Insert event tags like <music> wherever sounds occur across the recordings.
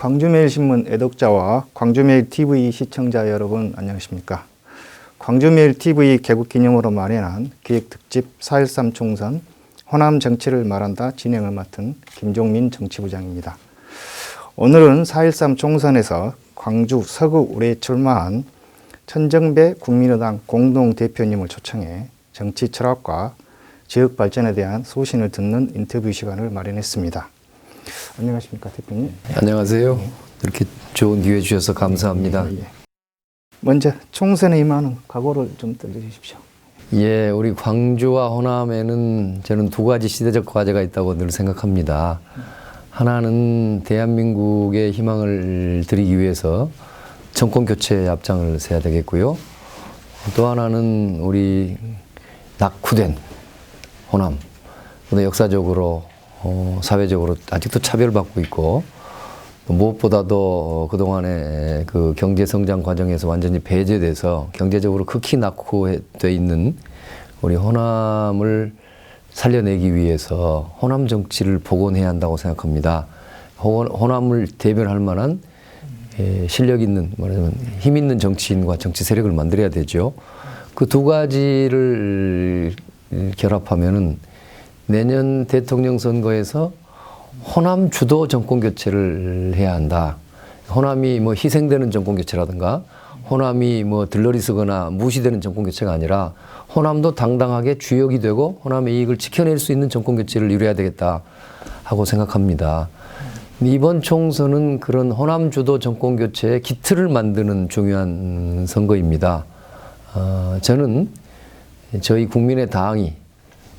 광주매일신문 애독자와 광주매일TV 시청자 여러분 안녕하십니까. 광주매일TV 개국 기념으로 마련한 기획특집 4.13 총선 호남 정치를 말한다 진행을 맡은 김종민 정치부장입니다. 오늘은 4.13 총선에서 광주 서구울에 출마한 천정배 국민의당 공동대표님을 초청해 정치 철학과 지역 발전에 대한 소신을 듣는 인터뷰 시간을 마련했습니다. 안녕하십니까 대표님. 안녕하세요. 이렇게 좋은 기회 주셔서 감사합니다. 예. 먼저 총선에 임하는 각오를 좀 들려주십시오. 예, 우리 광주와 호남에는 저는 두 가지 시대적 과제가 있다고 늘 생각합니다. 하나는 대한민국의 희망을 드리기 위해서 정권 교체의 앞장을 서야 되겠고요. 또 하나는 우리 낙후된 호남, 또 역사적으로 어, 사회적으로 아직도 차별받고 있고 또 무엇보다도 어, 그동안의 그 경제 성장 과정에서 완전히 배제돼서 경제적으로 극히 낙후돼 있는 우리 호남을 살려내기 위해서 호남 정치를 복원해야 한다고 생각합니다. 호- 호남을 대변할 만한 예, 실력 있는 말하자면 힘 있는 정치인과 정치 세력을 만들어야 되죠. 그 두 가지를 결합하면은 내년 대통령 선거에서 호남 주도 정권 교체를 해야 한다. 호남이 뭐 희생되는 정권 교체라든가 호남이 뭐 들러리 쓰거나 무시되는 정권 교체가 아니라 호남도 당당하게 주역이 되고 호남의 이익을 지켜낼 수 있는 정권 교체를 이루어야 되겠다 하고 생각합니다. 이번 총선은 그런 호남 주도 정권 교체의 기틀을 만드는 중요한 선거입니다. 어, 저는 저희 국민의 당이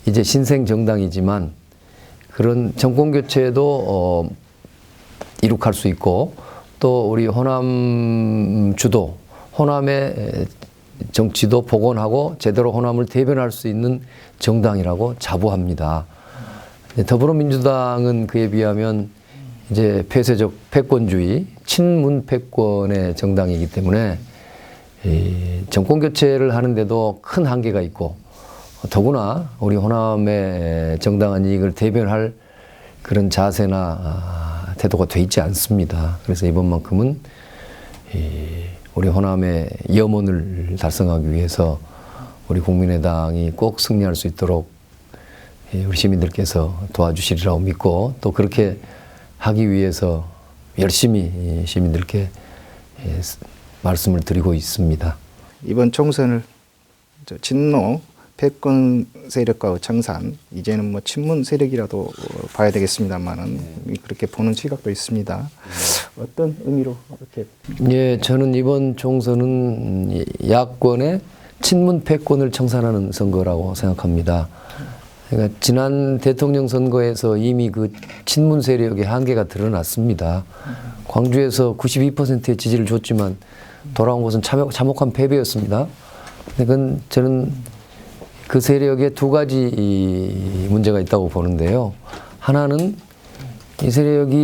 이제 신생 정당이지만 그런 정권 교체도 어, 이룩할 수 있고 또 우리 호남 주도 호남의 정치도 복원하고 제대로 호남을 대변할 수 있는 정당이라고 자부합니다. 네, 더불어민주당은 그에 비하면 이제 폐쇄적 패권주의, 친문 패권의 정당이기 때문에 이 정권 교체를 하는데도 큰 한계가 있고 더구나 우리 호남의 정당한 이익을 대변할 그런 자세나 아, 태도가 돼 있지 않습니다. 그래서 이번만큼은 이 우리 호남의 염원을 달성하기 위해서 우리 국민의당이 꼭 승리할 수 있도록 예, 우리 시민들께서 도와주시리라고 믿고 또 그렇게 하기 위해서 열심히 이 시민들께 말씀을 드리고 있습니다. 이번 총선을 저 친노 패권 세력과의 청산 이제는 뭐 친문 세력이라도 어, 봐야 되겠습니다만은 그렇게 보는 시각도 있습니다. 어떤 의미로 이렇게 예, 저는 이번 총선은 이 야권의 친문 패권을 청산하는 선거라고 생각합니다. 그러니까 지난 대통령 선거에서 이미 그 친문 세력의 한계가 드러났습니다. 광주에서 92%의 지지를 줬지만 돌아온 것은 참혹, 참혹한 패배였습니다. 그건 저는 그 세력에 두 가지 이 문제가 있다고 보는데요. 하나는 이 세력이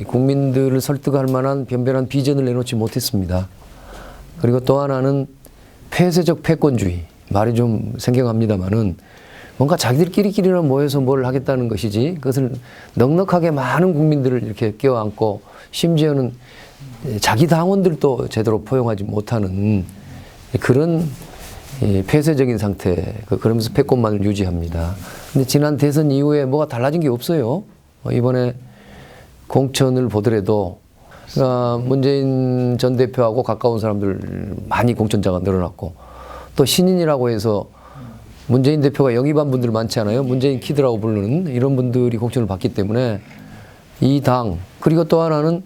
이 국민들을 설득할 만한 변변한 비전을 내놓지 못했습니다. 그리고 또 하나는 폐쇄적 패권주의 말이 좀 생경합니다만은 뭔가 자기들끼리끼리나 모여서 뭘 하겠다는 것이지 그것을 넉넉하게 많은 국민들을 이렇게 껴안고 심지어는 자기 당원들도 제대로 포용하지 못하는 그런 이 폐쇄적인 상태 그- 그러면서 패권만을 유지합니다. 근데 지난 대선 이후에 뭐가 달라진 게 없어요. 어, 이번에 공천을 보더라도 그러니까 문재인 전 대표하고 가까운 사람들 많이 공천자가 늘어났고 또 신인이라고 해서 문재인 대표가 영입한 분들 많지 않아요? 문재인 키드라고 부르는 이런 분들이 공천을 받기 때문에 이 당 그리고 또 하나는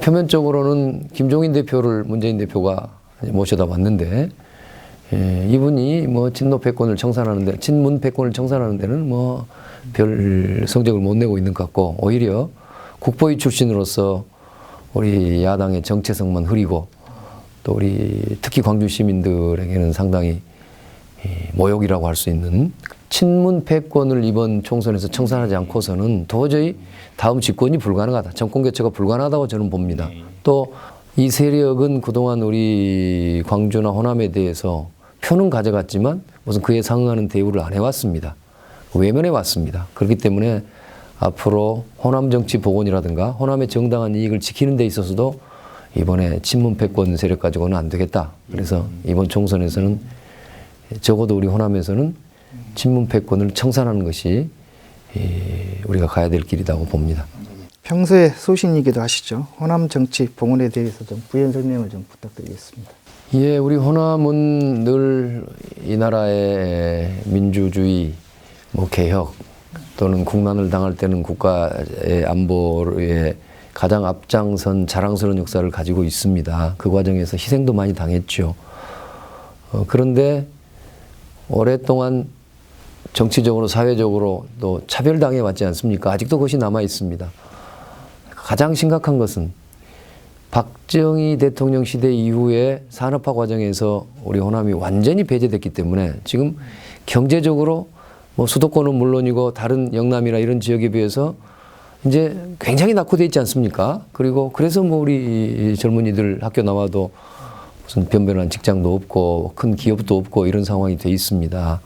표면적으로는 김종인 대표를 문재인 대표가 모셔다 왔는데 예, 이분이 뭐 친노 패권을 청산하는데 친문 패권을 청산하는 데는 뭐 별 성적을 못 내고 있는 것 같고 오히려 국보위 출신으로서 우리 야당의 정체성만 흐리고 또 우리 특히 광주 시민들에게는 상당히 이 모욕이라고 할 수 있는 친문 패권을 이번 총선에서 청산하지 않고서는 도저히 다음 집권이 불가능하다. 정권 교체가 불가능하다고 저는 봅니다. 또 이 세력은 그동안 우리 광주나 호남에 대해서 표는 가져갔지만 무슨 그에 상응하는 대우를 안 해왔습니다. 외면해 왔습니다. 그렇기 때문에 앞으로 호남 정치 복원이라든가 호남의 정당한 이익을 지키는 데 있어서도 이번에 친문 패권 세력 가지고는 안 되겠다. 그래서 이번 총선에서는 적어도 우리 호남에서는 친문 패권을 청산하는 것이 이, 우리가 가야 될 길이라고 봅니다. 평소에 소신이기도 하시죠. 호남 정치 봉헌에 대해서 좀 부연 설명을 좀 부탁드리겠습니다. 예, 우리 호남은 늘 이 나라의 민주주의, 뭐 개혁 또는 국난을 당할 때는 국가의 안보에 가장 앞장선 자랑스러운 역사를 가지고 있습니다. 그 과정에서 희생도 많이 당했죠. 어, 그런데 오랫동안 정치적으로 사회적으로 또 차별당해 왔지 않습니까? 아직도 그것이 남아 있습니다. 가장 심각한 것은 박정희 대통령 시대 이후에 산업화 과정에서 우리 호남이 완전히 배제됐기 때문에 지금 경제적으로 뭐 수도권은 물론이고 다른 영남이나 이런 지역에 비해서 이제 굉장히 낙후돼 있지 않습니까? 그리고 그래서 뭐 우리 이 젊은이들 학교 나와도 무슨 변변한 직장도 없고 큰 기업도 없고 이런 상황이 돼 있습니다.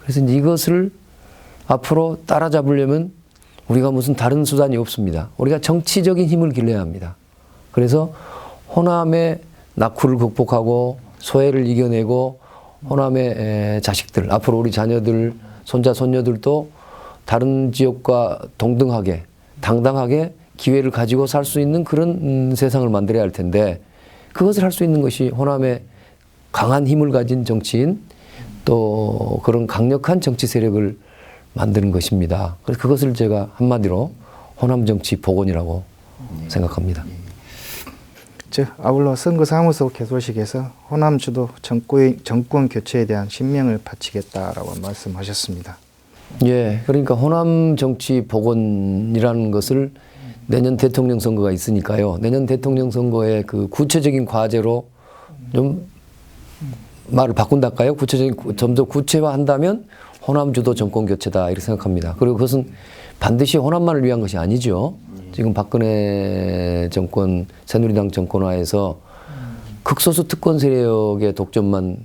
그래서 이것을 앞으로 따라잡으려면 우리가 무슨 다른 수단이 없습니다. 우리가 정치적인 힘을 길러야 합니다. 그래서 호남의 낙후를 극복하고 소외를 이겨내고 호남의 에, 자식들, 앞으로 우리 자녀들, 손자, 손녀들도 다른 지역과 동등하게, 당당하게 기회를 가지고 살 수 있는 그런 음, 세상을 만들어야 할 텐데 그것을 할 수 있는 것이 호남의 강한 힘을 가진 정치인 또 그런 강력한 정치 세력을 만드는 것입니다. 그래서 그것을 제가 한마디로 호남 정치 복원이라고 생각합니다. 즉 아울러 선거 사무소 개소식에서 호남 주도 정권, 정권 교체에 대한 신명을 바치겠다라고 말씀하셨습니다. 예, 그러니까 호남 정치 복원이라는 것을 내년 대통령 선거가 있으니까요. 내년 대통령 선거의 그 구체적인 과제로 좀 말을 바꾼달까요? 구체적인 좀더 구체화한다면 호남 주도 정권 교체다 이렇게 생각합니다. 그리고 그것은 반드시 호남만을 위한 것이 아니죠. 지금 박근혜 정권 새누리당 정권화에서 극소수 특권 세력의 독점만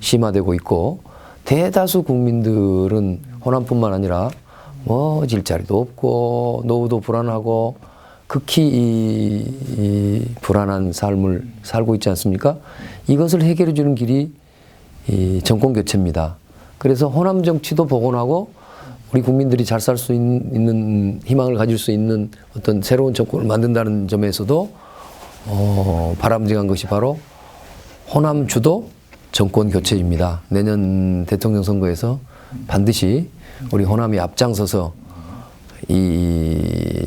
심화되고 있고 대다수 국민들은 호남뿐만 아니라 뭐 일자리도 없고 노후도 불안하고 극히 이, 이 불안한 삶을 살고 있지 않습니까? 이것을 해결해 주는 길이 이 정권 교체입니다. 그래서 호남 정치도 복원하고 우리 국민들이 잘 살 수 있는 희망을 가질 수 있는 어떤 새로운 정권을 만든다는 점에서도 어, 바람직한 것이 바로 호남 주도 정권 교체입니다. 내년 대통령 선거에서 반드시 우리 호남이 앞장서서 이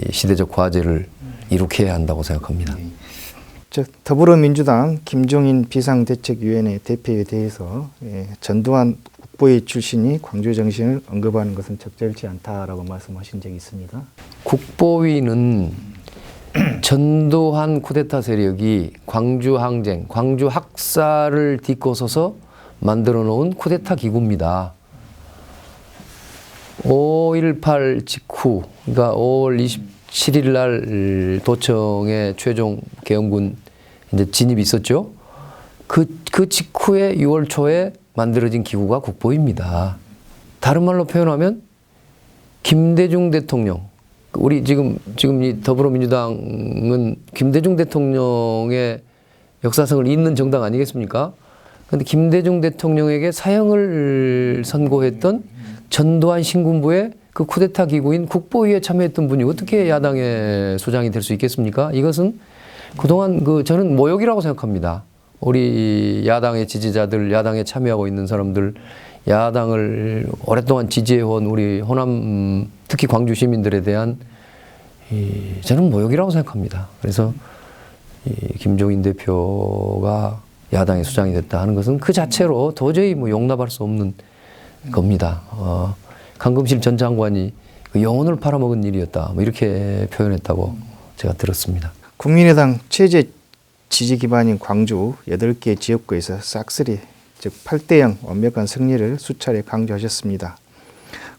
시대적 과제를 이룩해야 한다고 생각합니다. 즉 더불어민주당 김종인 비상대책위원회 대표에 대해서 예, 전두환 국보위 출신이 광주 정신을 언급하는 것은 적절치 않다라고 말씀하신 적이 있습니다. 국보위는 전두환 쿠데타 세력이 광주 항쟁, 광주 학살을 딛고서서 만들어 놓은 쿠데타 기구입니다. 5.18 직후, 그러니까 5월 27일 날 도청에 최종 계엄군 이제 진입이 있었죠. 그, 그 직후에 6월 초에 만들어진 기구가 국보입니다. 다른 말로 표현하면 김대중 대통령, 우리 지금 지금 이 더불어민주당은 김대중 대통령의 역사성을 잇는 정당 아니겠습니까? 그런데 김대중 대통령에게 사형을 선고했던 전두환 신군부의 그 쿠데타 기구인 국보위에 참여했던 분이 어떻게 야당의 수장이 될 수 있겠습니까? 이것은 그동안 그 저는 모욕이라고 생각합니다. 우리 야당의 지지자들, 야당에 참여하고 있는 사람들, 야당을 오랫동안 지지해온 우리 호남, 음, 특히 광주 시민들에 대한 이, 저는 모욕이라고 생각합니다. 그래서 이 김종인 대표가 야당의 수장이 됐다 하는 것은 그 자체로 도저히 뭐 용납할 수 없는 겁니다. 어, 강금실 전 장관이 그 영혼을 팔아먹은 일이었다. 뭐 이렇게 표현했다고 제가 들었습니다. 국민의당 최재 지지 기반인 광주 8개 지역구에서 싹쓸이 즉 8대 0 완벽한 승리를 수차례 강조하셨습니다.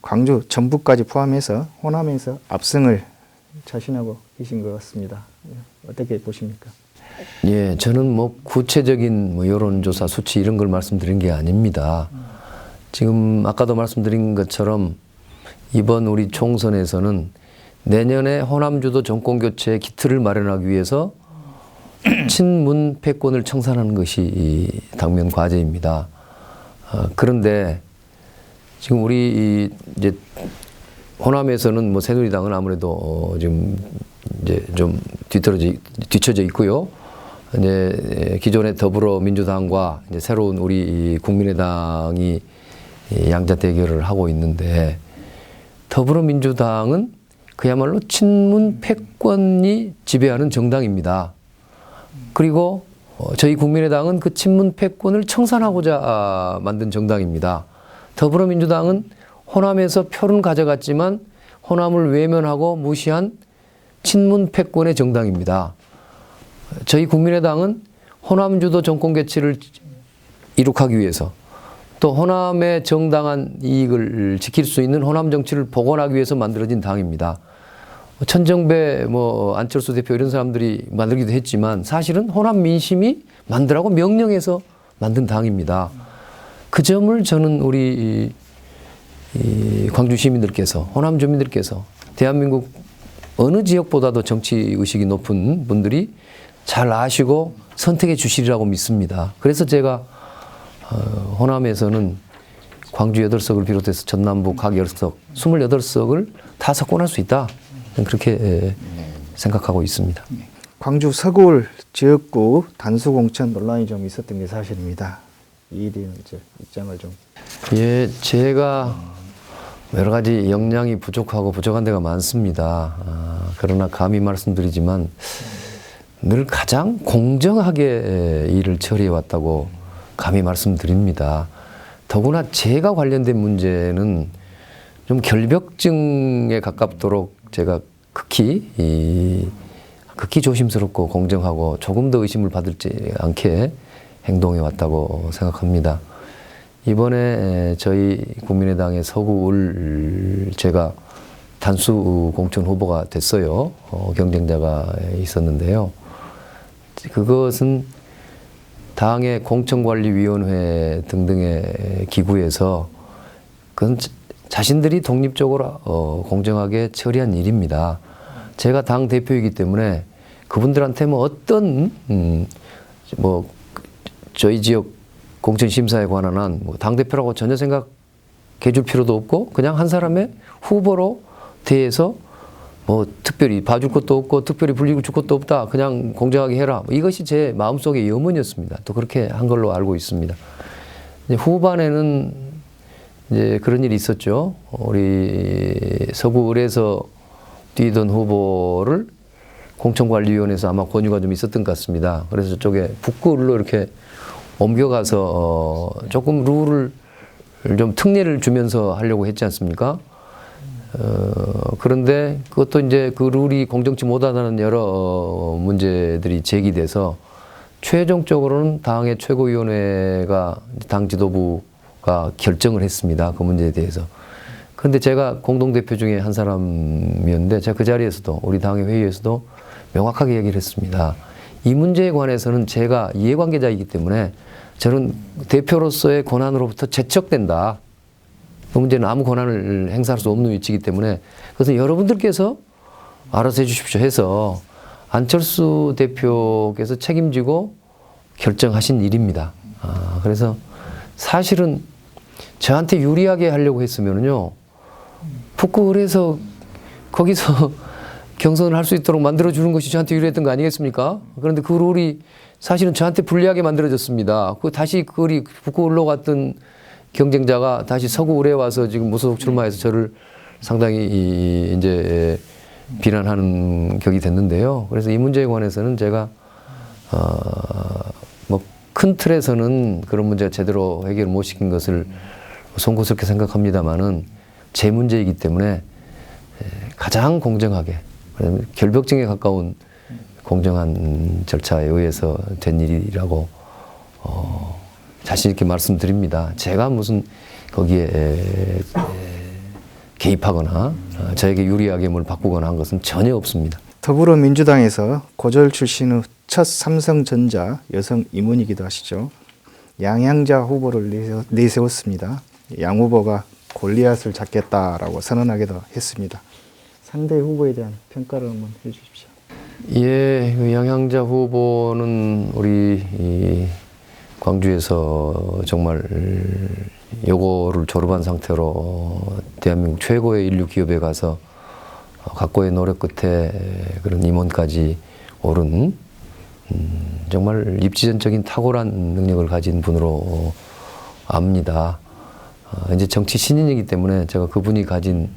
광주 전북까지 포함해서 호남에서 압승을 자신하고 계신 것 같습니다. 예, 어떻게 보십니까? 예, 저는 뭐 구체적인 뭐 여론조사 수치 이런 걸 말씀드린 게 아닙니다. 지금 아까도 말씀드린 것처럼 이번 우리 총선에서는 내년에 호남주도 정권 교체의 기틀을 마련하기 위해서 <clears throat> 친문 패권을 청산하는 것이 이 당면 과제입니다. 어, 그런데 지금 우리 이 이제 호남에서는 뭐 새누리당은 아무래도 어 지금 이제 좀 뒤떨어져 뒤쳐져 있고요. 이제 기존의 더불어민주당과 이제 새로운 우리 이 국민의당이 이 양자 대결을 하고 있는데 더불어민주당은 그야말로 친문 패권이 지배하는 정당입니다. 그리고 어, 저희 국민의당은 그 친문 패권을 청산하고자 아, 만든 정당입니다. 더불어민주당은 호남에서 표는 가져갔지만 호남을 외면하고 무시한 친문 패권의 정당입니다. 저희 국민의당은 호남 주도 정권 개최를 이룩하기 위해서 또 호남의 정당한 이익을 지킬 수 있는 호남 정치를 복원하기 위해서 만들어진 당입니다. 천정배, 뭐 안철수 대표 이런 사람들이 만들기도 했지만 사실은 호남 민심이 만들라고 명령해서 만든 당입니다. 그 점을 저는 우리 광주 시민들께서 호남 주민들께서 대한민국 어느 지역보다도 정치 의식이 높은 분들이 잘 아시고 선택해 주시리라고 믿습니다. 그래서 제가 어, 호남에서는 광주 8석을 비롯해서 전남부 각 10석, 28석을 다 석권할 수 있다. 그렇게 에, 생각하고 있습니다. 광주 서구울 지역구 단수 공천 논란이 좀 있었던 게 사실입니다. 대한 이제 입장을 좀 예, 제가 여러 가지 역량이 부족하고 부족한 데가 많습니다. 아, 그러나 감히 말씀드리지만 늘 가장 공정하게 일을 처리해 왔다고 감히 말씀드립니다. 더구나 제가 관련된 문제는 좀 결벽증에 가깝도록 제가 극히 이 극히 조심스럽고 공정하고 조금 더 의심을 받을지 않게 행동해 왔다고 생각합니다. 이번에 저희 국민의당의 서구을 제가 단수 공천 후보가 됐어요. 어, 경쟁자가 있었는데요. 그것은 당의 공천관리위원회 등등의 기구에서 그건 자- 자신들이 독립적으로 어, 공정하게 처리한 일입니다. 제가 당 대표이기 때문에 그분들한테 뭐 어떤 음, 뭐 저희 지역 공천 심사에 관한 한뭐당 대표라고 전혀 생각해 줄 필요도 없고 그냥 한 사람의 후보로 대해서 뭐 특별히 봐줄 것도 없고 특별히 불리고 줄 것도 없다. 그냥 공정하게 해라. 뭐 이것이 제 마음속의 염원이었습니다. 또 그렇게 한 걸로 알고 있습니다. 후반에는 이제 그런 일이 있었죠. 우리 서구을에서 뛰던 후보를 공천관리위원회에서 아마 권유가 좀 있었던 것 같습니다. 그래서 저쪽에 북구을로 이렇게 옮겨가서 어 조금 룰을 좀 특례를 주면서 하려고 했지 않습니까? 어, 그런데 그것도 이제 그 룰이 공정치 못하다는 여러 어, 문제들이 제기돼서 최종적으로는 당의 최고위원회가 당 지도부 가 결정을 했습니다. 그 문제에 대해서. 그런데 제가 공동대표 중에 한 사람이었는데 제가 그 자리에서도 우리 당의 회의에서도 명확하게 얘기를 했습니다. 이 문제에 관해서는 제가 이해관계자이기 때문에 저는 대표로서의 권한으로부터 제척된다. 그 문제는 아무 권한을 행사할 수 없는 위치이기 때문에 그것은 여러분들께서 알아서 해주십시오 해서 안철수 대표께서 책임지고 결정하신 일입니다. 아, 그래서 사실은 저한테 유리하게 하려고 했으면은요, 북구을에서 거기서 <laughs> 경선을 할 수 있도록 만들어주는 것이 저한테 유리했던 거 아니겠습니까? 그런데 그 룰이 사실은 저한테 불리하게 만들어졌습니다. 그 다시 그리 북구을로 갔던 경쟁자가 다시 서구을에 와서 지금 무소속 출마해서 저를 상당히 이- 이제 비난하는 격이 됐는데요. 그래서 이 문제에 관해서는 제가 어뭐 큰 틀에서는 그런 문제가 제대로 해결 못 시킨 것을 송구스럽게 생각합니다만은 제 문제이기 때문에 에, 가장 공정하게 결벽증에 가까운 공정한 절차에 의해서 된 일이라고 어, 자신 있게 말씀드립니다. 제가 무슨 거기에 개입하거나 어, 저에게 유리하게 뭘 바꾸거나 한 것은 전혀 없습니다. 더불어민주당에서 고졸 출신 후 첫 삼성전자 여성 임원이기도 하시죠. 양양자 후보를 내세웠습니다. 양 후보가 골리앗을 잡겠다라고 선언하기도 했습니다. 상대 후보에 대한 평가를 한번 해주십시오. 예, 그 양향자 후보는 우리 이 광주에서 정말 요거를 졸업한 상태로 대한민국 최고의 인류 기업에 가서 각고의 노력 끝에 그런 임원까지 오른 음, 정말 입지전적인 탁월한 능력을 가진 분으로 압니다. 어, 이제 정치 신인이기 때문에 제가 그분이 가진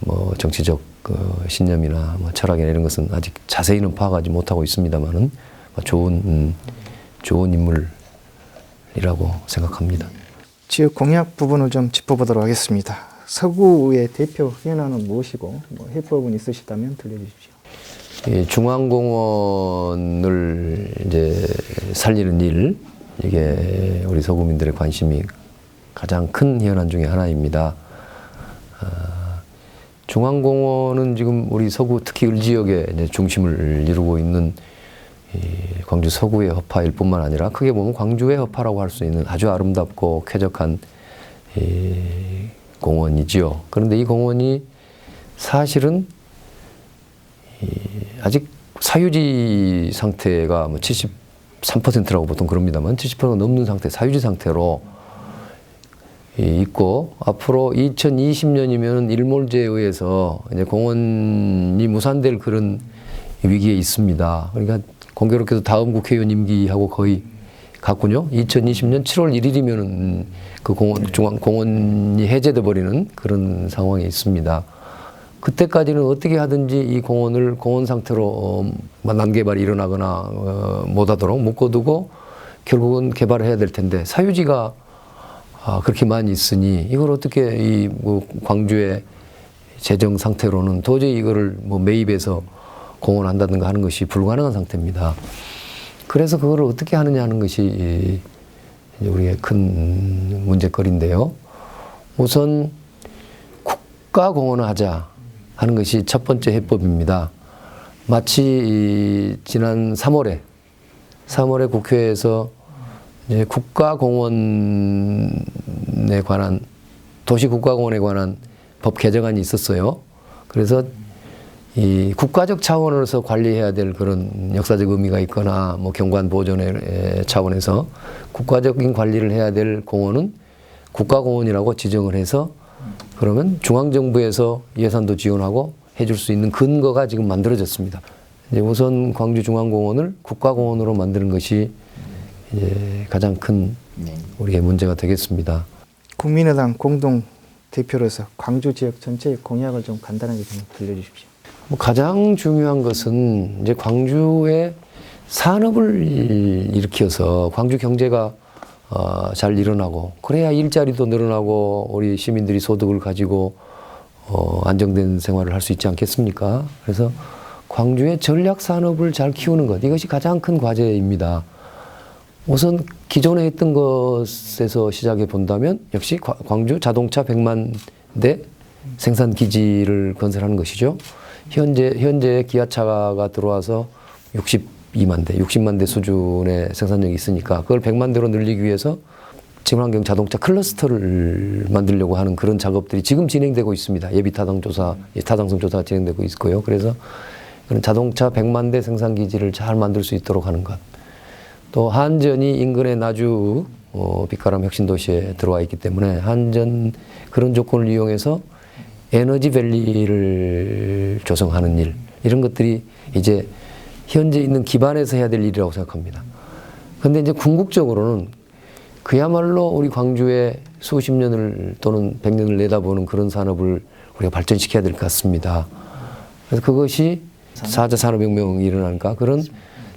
뭐 정치적 그 신념이나 뭐 철학이나 이런 것은 아직 자세히는 파악하지 못하고 있습니다만은 좋은 음, 좋은 인물이라고 생각합니다. 지역 공약 부분을 좀 짚어보도록 하겠습니다. 서구의 대표 현안은 무엇이고 뭐 해법은 있으시다면 들려주십시오. 이 중앙공원을 이제 살리는 일 이게 우리 서구민들의 관심이 가장 큰 현안 중에 하나입니다. 아, 중앙공원은 지금 우리 서구 특히 을 지역의 중심을 이루고 있는 이 광주 서구의 허파일 뿐만 아니라 크게 보면 광주의 허파라고 할 수 있는 아주 아름답고 쾌적한 이 공원이지요. 그런데 이 공원이 사실은 이 아직 사유지 상태가 뭐 73%라고 보통 그럽니다만 70%가 넘는 상태, 사유지 상태로 이 있고 앞으로 2020년이면 일몰제에 의해서 이제 공원이 무산될 그런 위기에 있습니다. 그러니까 공교롭게도 다음 국회의원 임기하고 거의 같군요. 2020년 7월 1일이면은 그 공원 중앙 공원이 해제돼 버리는 그런 상황에 있습니다. 그때까지는 어떻게 하든지 이 공원을 공원 상태로 어, 난개발이 일어나거나 어, 못하도록 묶어두고 결국은 개발을 해야 될 텐데 사유지가 아, 그렇게 많이 있으니 이걸 어떻게 이 뭐 광주의 재정 상태로는 도저히 이거를 뭐 매입해서 공헌한다든가 하는 것이 불가능한 상태입니다. 그래서 그거를 어떻게 하느냐 하는 것이 이- 이제 우리의 큰 문제거리인데요. 우선 국가 공헌을 하자 하는 것이 첫 번째 해법입니다. 마치 이 지난 3월에 3월에 국회에서 국가공원에 관한 도시국가공원에 관한 법 개정안이 있었어요. 그래서 이 국가적 차원에서 관리해야 될 그런 역사적 의미가 있거나 뭐 경관 보존의 차원에서 국가적인 관리를 해야 될 공원은 국가공원이라고 지정을 해서 그러면 중앙정부에서 예산도 지원하고 해줄 수 있는 근거가 지금 만들어졌습니다. 이제 우선 광주중앙공원을 국가공원으로 만드는 것이 이제 가장 큰 우리의 문제가 되겠습니다. 국민의당 공동 대표로서 광주 지역 전체의 공약을 좀 간단하게 좀 들려주십시오. 뭐 가장 중요한 것은 이제 광주의 산업을 일으켜서 광주 경제가 어, 잘 일어나고 그래야 일자리도 늘어나고 우리 시민들이 소득을 가지고 어, 안정된 생활을 할 수 있지 않겠습니까? 그래서 광주의 전략 산업을 잘 키우는 것 이것이 가장 큰 과제입니다. 우선 기존에 했던 것에서 시작해 본다면 역시 과- 광주 자동차 100만 대 생산 기지를 건설하는 것이죠. 현재 현재 기아차가 들어와서 62만 대, 60만 대 수준의 생산력이 있으니까 그걸 100만 대로 늘리기 위해서 친환경 자동차 클러스터를 만들려고 하는 그런 작업들이 지금 진행되고 있습니다. 예비 타당 조사, 예, 타당성 조사가 진행되고 있고요. 그래서 그런 자동차 100만 대 생산 기지를 잘 만들 수 있도록 하는 것. 또 한전이 인근의 나주 어, 빛가람 혁신 도시에 들어와 있기 때문에 한전 그런 조건을 이용해서 에너지 밸리를 조성하는 일 이런 것들이 이제 현재 있는 기반에서 해야 될 일이라고 생각합니다. 근데 이제 궁극적으로는 그야말로 우리 광주에 수십 년을 또는 백 년을 내다보는 그런 산업을 우리가 발전시켜야 될 것 같습니다. 그래서 그것이 사자 산업혁명이 일어나니까 그런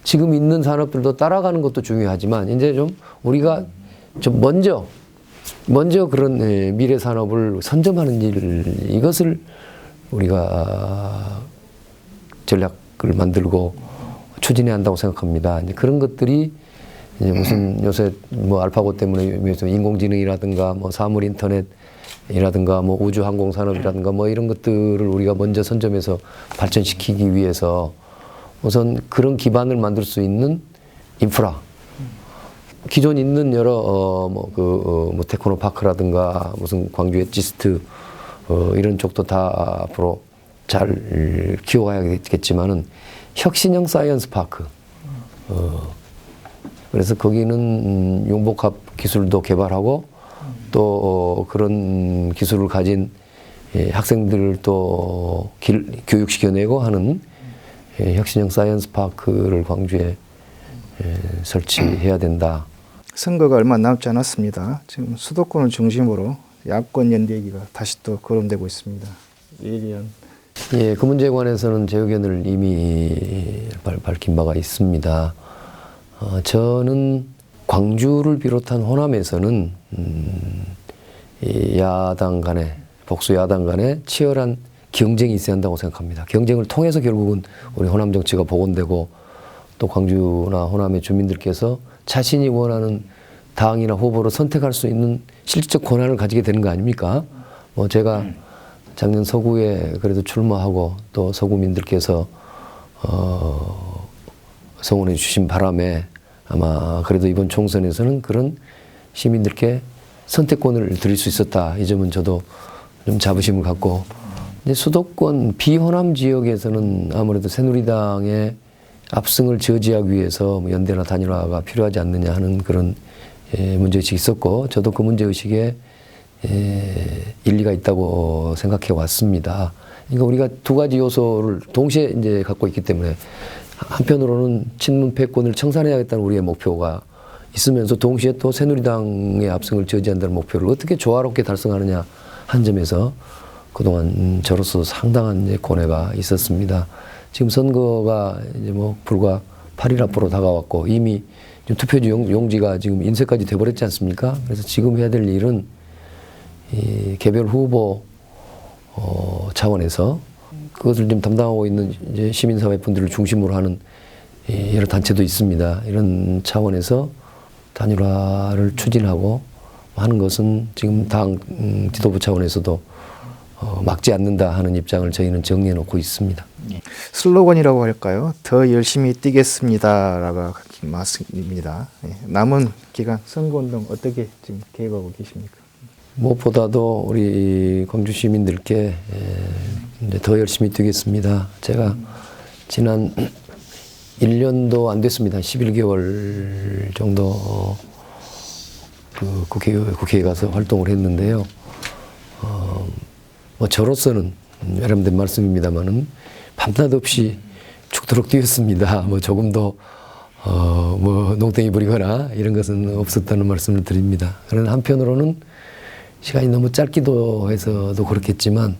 지금 있는 산업들도 따라가는 것도 중요하지만 이제 좀 우리가 좀 먼저 먼저 그런 예, 미래 산업을 선점하는 일 이것을 우리가 전략을 만들고 추진해야 한다고 생각합니다. 이제 그런 것들이 이제 무슨 요새 뭐 알파고 때문에 인공지능이라든가 뭐 사물 인터넷이라든가 뭐 우주 항공 산업이라든가 뭐 이런 것들을 우리가 먼저 선점해서 발전시키기 위해서 우선 그런 기반을 만들 수 있는 인프라 기존 있는 여러 어 뭐그 어, 뭐 테크노 파크라든가 무슨 광주 엣지스트 어 이런 쪽도 다 앞으로 잘 키워가야겠지만은 혁신형 사이언스 파크 어 그래서 거기는 음, 용복합 기술도 개발하고 또 어, 그런 기술을 가진 예, 학생들을 또 길, 교육시켜내고 하는 예, 혁신형 사이언스 파크를 광주에 예, 설치해야 된다. 선거가 얼마 남지 않았습니다. 지금 수도권을 중심으로 야권 연대기가 다시 또 거론되고 있습니다. 예리한 예, 그 문제에 관해서는 제 의견을 이미 발- 밝힌 바가 있습니다. 어, 저는 광주를 비롯한 호남에서는 음, 이 야당 간에 복수 야당 간에 치열한 경쟁이 있어야 한다고 생각합니다. 경쟁을 통해서 결국은 우리 호남 정치가 복원되고 또 광주나 호남의 주민들께서 자신이 원하는 당이나 후보를 선택할 수 있는 실질적 권한을 가지게 되는 거 아닙니까? 뭐 제가 작년 서구에 그래도 출마하고 또 서구민들께서 어, 성원해 주신 바람에 아마 그래도 이번 총선에서는 그런 시민들께 선택권을 드릴 수 있었다. 이 점은 저도 좀 자부심을 갖고 이제 수도권 비호남 지역에서는 아무래도 새누리당의 압승을 저지하기 위해서 뭐 연대나 단일화가 필요하지 않느냐 하는 그런 예, 문제의식이 있었고 저도 그 문제의식에 예, 일리가 있다고 생각해 왔습니다. 그러니까 우리가 두 가지 요소를 동시에 이제 갖고 있기 때문에 한편으로는 친문 패권을 청산해야겠다는 우리의 목표가 있으면서 동시에 또 새누리당의 압승을 저지한다는 목표를 어떻게 조화롭게 달성하느냐 한 점에서 그동안 음, 저로서 상당한 이제 고뇌가 있었습니다. 지금 선거가 이제 뭐 불과 8일 앞으로 다가왔고 이미 투표지 용, 용지가 지금 인쇄까지 돼버렸지 않습니까? 그래서 지금 해야 될 일은 이 개별 후보 어, 차원에서 그것을 좀 담당하고 있는 이제 시민사회 분들을 중심으로 하는 이 여러 단체도 있습니다. 이런 차원에서 단일화를 추진하고 하는 것은 지금 당 음, 지도부 차원에서도 어, 막지 않는다 하는 입장을 저희는 정리해 놓고 있습니다. 슬로건이라고 할까요? 더 열심히 뛰겠습니다라고 말씀입니다. 예, 남은 기간 선거운동 어떻게 지금 계획하고 계십니까? 무엇보다도 우리 광주 시민들께 에, 이제 더 열심히 뛰겠습니다. 제가 지난 1년도 안 됐습니다. 11개월 정도 어, 그 국회, 국회에 가서 활동을 했는데요. 어, 뭐 저로서는 음, 여러분들 말씀입니다만은 밤낮 없이 죽도록 뛰었습니다. 뭐 조금도 어, 뭐 농땡이 부리거나 이런 것은 없었다는 말씀을 드립니다. 그러나 한편으로는 시간이 너무 짧기도 해서도 그렇겠지만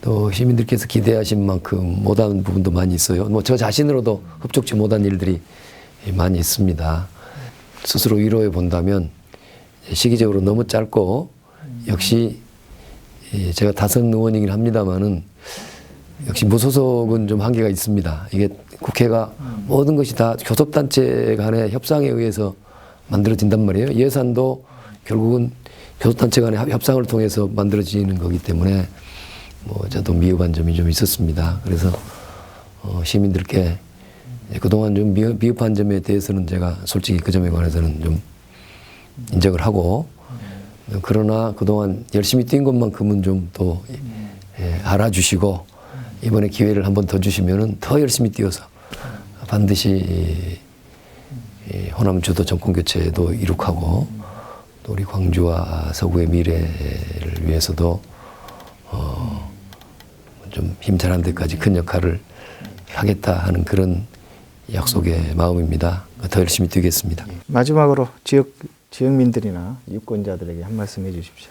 또 시민들께서 기대하신 만큼 못한 부분도 많이 있어요. 뭐 저 자신으로도 흡족치 못한 일들이 많이 있습니다. 스스로 위로해 본다면 시기적으로 너무 짧고 역시 예, 제가 다선 의원이긴 합니다만은 역시 무소속은 좀 한계가 있습니다. 이게 국회가 모든 것이 다 교섭단체 간의 협상에 의해서 만들어진단 말이에요. 예산도 결국은 교섭단체 간의 협- 협상을 통해서 만들어지는 거기 때문에 뭐 저도 미흡한 점이 좀 있었습니다. 그래서 어, 시민들께 그동안 좀 미흡, 미흡한 점에 대해서는 제가 솔직히 그 점에 관해서는 좀 인정을 하고 그러나 그동안 열심히 뛴 것만큼은 좀또 예, 알아주시고 이번에 기회를 한 번 더 주시면은 더 열심히 뛰어서 반드시 호남 주도 정권 교체도 이룩하고 또 우리 광주와 서구의 미래를 위해서도 어, 좀 힘찬한 데까지 큰 역할을 하겠다 하는 그런 약속의 마음입니다. 더 열심히 뛰겠습니다. 마지막으로 지역 지역민들이나 유권자들에게 한 말씀 해주십시오.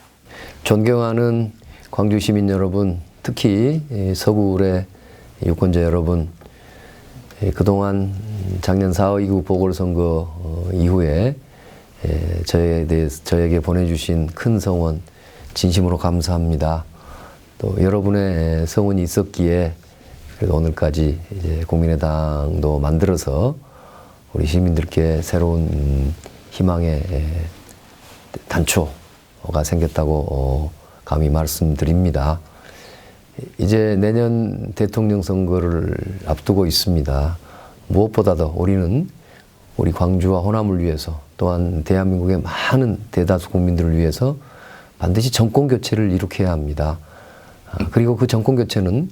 존경하는 광주 시민 여러분, 특히 이 서구의 유권자 여러분, 이 그동안 작년 4.2 이후 보궐선거 어, 이후에 에, 저에 대해서 저에게 보내주신 큰 성원 진심으로 감사합니다. 또 여러분의 성원이 있었기에 그래도 오늘까지 이제 국민의당도 만들어서 우리 시민들께 새로운 희망의 단초가 생겼다고 어, 감히 말씀드립니다. 이제 내년 대통령 선거를 앞두고 있습니다. 무엇보다도 우리는 우리 광주와 호남을 위해서 또한 대한민국의 많은 대다수 국민들을 위해서 반드시 정권 교체를 이룩해야 합니다. 아, 그리고 그 정권 교체는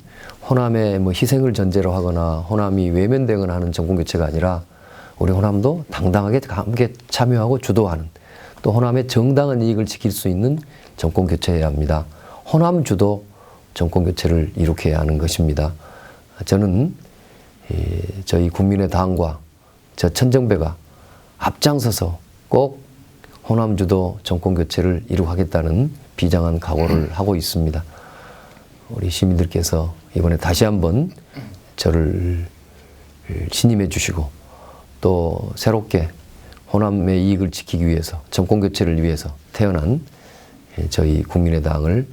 호남의 뭐 희생을 전제로 하거나 호남이 외면되거나 하는 정권 교체가 아니라 우리 호남도 당당하게 함께 참여하고 주도하는 또 호남의 정당한 이익을 지킬 수 있는 정권 교체해야 합니다. 호남 주도 정권 교체를 이룩해야 하는 것입니다. 저는 이 저희 국민의 당과 저 천정배가 앞장서서 꼭 호남 주도 정권 교체를 이룩하겠다는 비장한 각오를 하고 있습니다. 우리 시민들께서 이번에 다시 한번 저를 신임해 주시고 또 새롭게 호남의 이익을 지키기 위해서 정권 교체를 위해서 태어난 저희 국민의당을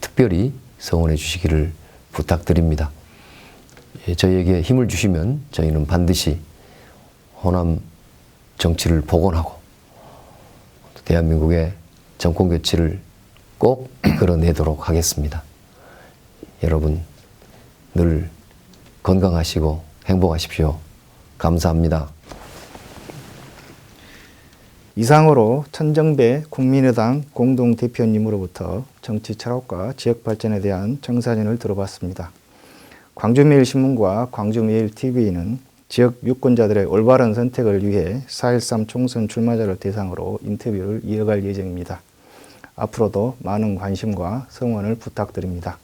특별히 성원해 주시기를 부탁드립니다. 예, 저희에게 힘을 주시면 저희는 반드시 호남 정치를 복원하고 대한민국의 정권 교체를 꼭 이끌어내도록 하겠습니다. 여러분 늘 건강하시고 행복하십시오. 감사합니다. 이상으로 천정배 국민의당 공동대표님으로부터 정치 철학과 지역 발전에 대한 청사진을 들어봤습니다. 광주매일신문과 광주매일TV는 지역 유권자들의 올바른 선택을 위해 4.13 총선 출마자를 대상으로 인터뷰를 이어갈 예정입니다. 앞으로도 많은 관심과 성원을 부탁드립니다.